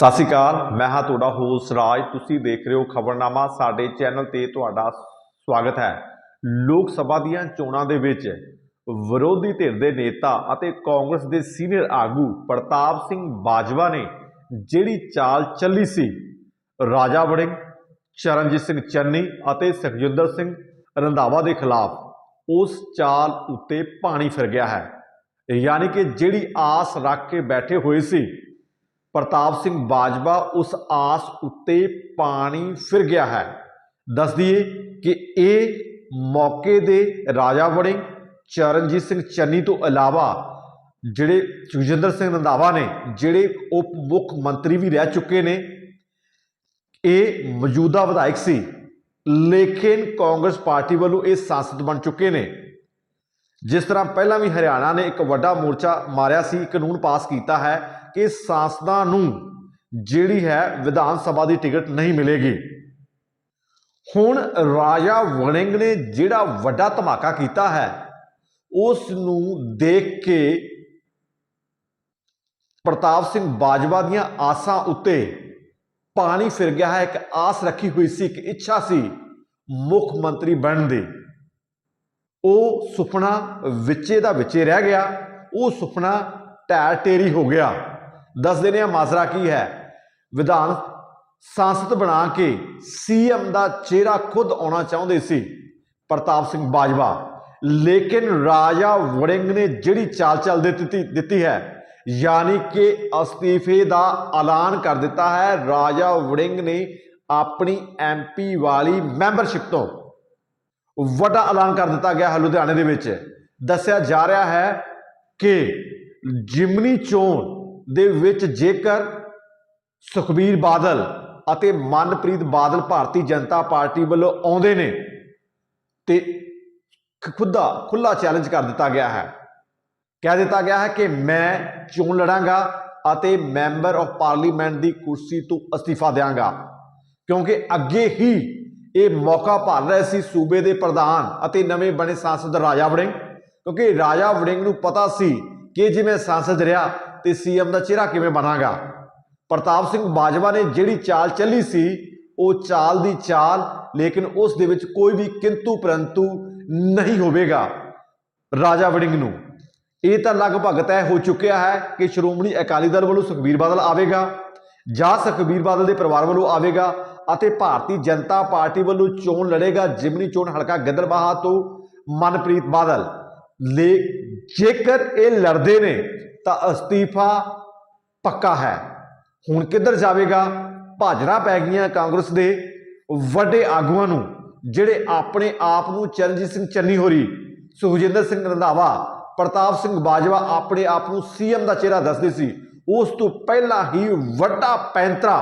ਸਤਿ ਸ਼੍ਰੀ ਅਕਾਲ, ਮੈਂ ਹਾਂ ਤੁਹਾਡਾ ਹੋਸਟ ਰਾਜ। ਤੁਸੀਂ ਦੇਖ ਰਹੇ ਹੋ ਖਬਰਨਾਮਾ, ਸਾਡੇ ਚੈਨਲ ਤੇ ਤੁਹਾਡਾ ਸਵਾਗਤ ਹੈ। ਲੋਕ ਸਭਾ ਦੀਆਂ ਚੋਣਾਂ ਦੇ ਵਿੱਚ ਵਿਰੋਧੀ ਧਿਰ ਦੇ ਨੇਤਾ ਅਤੇ ਕਾਂਗਰਸ ਦੇ ਸੀਨੀਅਰ ਆਗੂ ਪ੍ਰਤਾਪ ਸਿੰਘ ਬਾਜਵਾ ਨੇ ਜਿਹੜੀ ਚਾਲ ਚੱਲੀ ਸੀ, ਰਾਜਾ ਵੜਿੰਗ, ਚਰਨਜੀਤ ਸਿੰਘ ਚੰਨੀ ਅਤੇ ਸੁਖਜਿੰਦਰ ਸਿੰਘ ਰੰਧਾਵਾ ਦੇ ਖਿਲਾਫ, ਉਸ ਚਾਲ ਉੱਤੇ ਪਾਣੀ ਫਿਰ ਗਿਆ ਹੈ। ਯਾਨੀ ਕਿ ਜਿਹੜੀ ਆਸ ਰੱਖ ਕੇ ਬੈਠੇ ਹੋਏ ਸੀ ਪ੍ਰਤਾਪ ਸਿੰਘ ਬਾਜਵਾ ਉਸ ਆਸ ਉੱਤੇ ਪਾਣੀ ਫਿਰ ਗਿਆ ਹੈ। ਦੱਸ ਦਈਏ ਕਿ ਇਹ ਮੌਕੇ ਦੇ ਰਾਜਾ ਵੜਿੰਗ ਚਰਨਜੀਤ ਸਿੰਘ ਚੰਨੀ ਤੋਂ ਇਲਾਵਾ ਜਿਹੜੇ ਸੁਖਜਿੰਦਰ ਸਿੰਘ ਰੰਧਾਵਾ ਨੇ, ਜਿਹੜੇ ਉਪ ਮੁੱਖ ਮੰਤਰੀ ਵੀ ਰਹਿ ਚੁੱਕੇ ਨੇ, ਇਹ ਮੌਜੂਦਾ ਵਿਧਾਇਕ ਸੀ। ਲੇਕਿਨ ਕਾਂਗਰਸ ਪਾਰਟੀ ਵੱਲੋਂ ਇਹ ਸਾਂਸਦ ਬਣ ਚੁੱਕੇ ਨੇ। ਜਿਸ ਤਰ੍ਹਾਂ ਪਹਿਲਾਂ ਵੀ ਹਰਿਆਣਾ ਨੇ ਇੱਕ ਵੱਡਾ ਮੋਰਚਾ ਮਾਰਿਆ ਸੀ, ਕਾਨੂੰਨ ਪਾਸ ਕੀਤਾ ਹੈ ਕਿ ਸੰਸਦਾਂ ਨੂੰ ਜਿਹੜੀ ਹੈ ਵਿਧਾਨ ਸਭਾ ਦੀ ਟਿਕਟ ਨਹੀਂ ਮਿਲੇਗੀ। ਹੁਣ ਰਾਜਾ ਵੜਿੰਗ ਨੇ ਜਿਹੜਾ ਵੱਡਾ ਧਮਾਕਾ ਕੀਤਾ ਹੈ ਉਸ ਨੂੰ ਦੇਖ ਕੇ ਪ੍ਰਤਾਪ ਸਿੰਘ ਬਾਜਵਾ ਦੀਆਂ ਆਸਾਂ ਉੱਤੇ ਪਾਣੀ ਫਿਰ ਗਿਆ ਹੈ, ਇੱਕ ਆਸ ਰੱਖੀ ਹੋਈ ਸੀ, ਇੱਕ ਇੱਛਾ ਸੀ ਮੁੱਖ ਮੰਤਰੀ ਬਣਨ ਦੀ। ਉਹ ਸੁਪਨਾ ਵਿੱਚੇ ਦਾ ਵਿੱਚੇ ਰਹਿ ਗਿਆ, ਉਹ ਸੁਪਨਾ ਢਹਿ ਟੇਰੀ ਹੋ ਗਿਆ। ਦੱਸ ਦਿੰਦੇ ਆ ਮਾਜ਼ਰਾ ਕੀ ਹੈ। ਵਿਧਾਨ ਸੰਸਦ ਬਣਾ ਕੇ ਸੀਐਮ ਦਾ ਚਿਹਰਾ ਖੁਦ ਆਉਣਾ ਚਾਹੁੰਦੇ ਸੀ, ਪ੍ਰਤਾਪ ਸਿੰਘ ਬਾਜਵਾ। ਲੇਕਿਨ ਰਾਜਾ ਵੜਿੰਗ ਨੇ ਜਿਹੜੀ ਚਾਲ ਚੱਲ ਦਿੱਤੀ ਦਿੱਤੀ ਹੈ, ਯਾਨੀ ਕਿ ਅਸਤੀਫੇ ਦਾ ਐਲਾਨ ਕਰ ਦਿੱਤਾ ਹੈ, ਰਾਜਾ ਵੜਿੰਗ ਨੇ ਆਪਣੀ ਐਮਪੀ ਵਾਲੀ ਮੈਂਬਰਸ਼ਿਪ ਤੋਂ। ਵੱਡਾ ਐਲਾਨ ਕਰ ਦਿੱਤਾ ਗਿਆ ਹੈ ਲੁਧਿਆਣੇ ਦੇ ਵਿੱਚ। ਦੱਸਿਆ ਜਾ ਰਿਹਾ ਹੈ ਕਿ ਜਿਮਨੀ ਚੋਣ ਦੇ ਵਿੱਚ ਜੇਕਰ ਸੁਖਬੀਰ ਬਾਦਲ ਅਤੇ ਮਨਪ੍ਰੀਤ ਬਾਦਲ ਭਾਰਤੀ ਜਨਤਾ ਪਾਰਟੀ ਵੱਲੋਂ ਆਉਂਦੇ ਨੇ ਤੇ ਖੁੱਦਾ ਖੁੱਲਾ ਚੈਲੰਜ ਕਰ ਦਿੱਤਾ ਗਿਆ ਹੈ। ਕਹਿ ਦਿੱਤਾ ਗਿਆ ਹੈ ਕਿ ਮੈਂ ਚੋਣ ਲੜਾਂਗਾ ਅਤੇ ਮੈਂਬਰ ਆਫ ਪਾਰਲੀਮੈਂਟ ਦੀ ਕੁਰਸੀ ਤੋਂ ਅਸਤੀਫਾ ਦਿਆਂਗਾ। ਕਿਉਂਕਿ ਅੱਗੇ ਹੀ ਇਹ ਮੌਕਾ ਭਾਲ ਰਹੇ ਸੀ ਸੂਬੇ ਦੇ ਪ੍ਰਧਾਨ ਅਤੇ ਨਵੇਂ ਬਣੇ ਸਾਂਸਦ ਰਾਜਾ ਵੜਿੰਗ। ਕਿਉਂਕਿ ਰਾਜਾ ਵੜਿੰਗ ਨੂੰ ਪਤਾ ਸੀ ਕਿ ਜੇ ਮੈਂ ਸਾਂਸਦ ਰਿਹਾ ਤੇ ਸੀਐਮ ਦਾ ਚਿਹਰਾ ਕਿਵੇਂ ਬਣਾਗਾ? ਪ੍ਰਤਾਪ ਸਿੰਘ ਬਾਜਵਾ ਨੇ ਜਿਹੜੀ ਚਾਲ ਚੱਲੀ ਸੀ, ਉਹ ਚਾਲ ਦੀ ਚਾਲ, ਲੇਕਿਨ ਉਸ ਦੇ ਵਿੱਚ ਕੋਈ ਵੀ ਕਿੰਤੂ ਪਰੰਤੂ ਨਹੀਂ ਹੋਵੇਗਾ। ਰਾਜਾ ਵੜਿੰਗ ਨੂੰ। ਇਹ ਤਾਂ ਲਗਭਗ ਤੈਅ ਹੋ ਚੁੱਕਿਆ ਹੈ ਕਿ ਸ਼੍ਰੋਮਣੀ ਅਕਾਲੀ ਦਲ ਵੱਲੋਂ ਸੁਖਬੀਰ ਬਾਦਲ ਆਵੇਗਾ, ਜਾਂ ਸੁਖਬੀਰ ਬਾਦਲ ਦੇ ਪਰਿਵਾਰ ਵੱਲੋਂ ਆਵੇਗਾ, ਅਤੇ ਭਾਰਤੀ ਜਨਤਾ ਪਾਰਟੀ ਵੱਲੋਂ ਚੋਣ ਲੜੇਗਾ, ਜਿਮਨੀ ਚੋਣ ਹਲਕਾ ਗਿੱਦੜਬਾਹਾ ਤੋਂ ਮਨਪ੍ਰੀਤ ਬਾਦਲ। ਲੇ ਜੇਕਰ ਇਹ ਲੜਦੇ ਨੇ ਤਾਂ ਅਸਤੀਫਾ ਪੱਕਾ ਹੈ। ਹੁਣ ਕਿੱਧਰ ਜਾਵੇਗਾ? ਭਾਜੜਾ ਪੈ ਗਈਆਂ ਕਾਂਗਰਸ ਦੇ ਵੱਡੇ ਆਗੂਆਂ ਨੂੰ, ਜਿਹੜੇ ਆਪਣੇ ਆਪ ਨੂੰ ਚਰਨਜੀਤ ਸਿੰਘ ਚੰਨੀ ਹੋਰੀ, ਸੁਖਜਿੰਦਰ ਸਿੰਘ ਰੰਧਾਵਾ, ਪ੍ਰਤਾਪ ਸਿੰਘ ਬਾਜਵਾ ਆਪਣੇ ਆਪ ਨੂੰ ਸੀਐਮ ਦਾ ਚਿਹਰਾ ਦੱਸਦੇ ਸੀ। ਉਸ ਤੋਂ ਪਹਿਲਾਂ ਹੀ ਵੱਡਾ ਪੈਂਤਰਾ,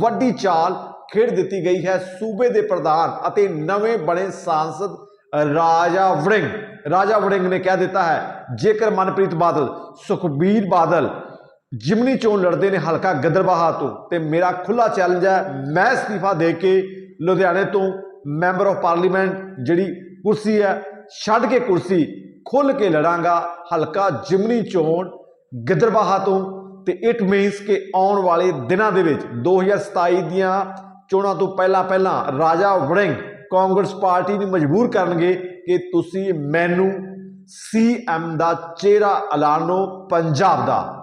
ਵੱਡੀ ਚਾਲ ਖੇਡ ਦਿੱਤੀ ਗਈ ਹੈ ਸੂਬੇ ਦੇ ਪ੍ਰਧਾਨ ਅਤੇ ਨਵੇਂ ਬਣੇ ਸਾਂਸਦ ਰਾਜਾ ਵੜਿੰਗ ਰਾਜਾ ਵੜਿੰਗ ਨੇ ਕਹਿ ਦਿੱਤਾ ਹੈ, ਜੇਕਰ ਮਨਪ੍ਰੀਤ ਬਾਦਲ, ਸੁਖਬੀਰ ਬਾਦਲ ਜਿਮਨੀ ਚੋਣ ਲੜਦੇ ਨੇ ਹਲਕਾ ਗਦਰਬਾਹਾ ਤੋਂ, ਤੇ ਮੇਰਾ ਖੁੱਲਾ ਚੈਲੰਜ ਹੈ, ਮੈਂ ਅਸਤੀਫਾ ਦੇ ਕੇ ਲੁਧਿਆਣੇ ਤੋਂ ਮੈਂਬਰ ਆਫ ਪਾਰਲੀਮੈਂਟ ਜਿਹੜੀ ਕੁਰਸੀ ਹੈ, ਛੱਡ ਕੇ ਕੁਰਸੀ ਖੁੱਲ ਕੇ ਲੜਾਂਗਾ ਹਲਕਾ ਜਿਮਨੀ ਚੋਣ ਗਿੱਦੜਬਾਹਾ ਤੋਂ, ਤੇ ਇਟ ਮੀਨਸ ਕਿ ਆਉਣ ਵਾਲੇ ਦਿਨਾਂ ਦੇ ਵਿੱਚ 2027 ਦੀਆਂ ਚੋਣਾਂ ਤੋਂ ਪਹਿਲਾਂ ਪਹਿਲਾਂ ਰਾਜਾ ਵੜਿੰਗ ਕਾਂਗਰਸ ਪਾਰਟੀ ਨੂੰ ਮਜਬੂਰ ਕਰਨਗੇ ਕਿ ਤੁਸੀਂ ਮੈਨੂੰ ਸੀਐਮ ਦਾ ਚਿਹਰਾ ਐਲਾਨੋ ਪੰਜਾਬ ਦਾ।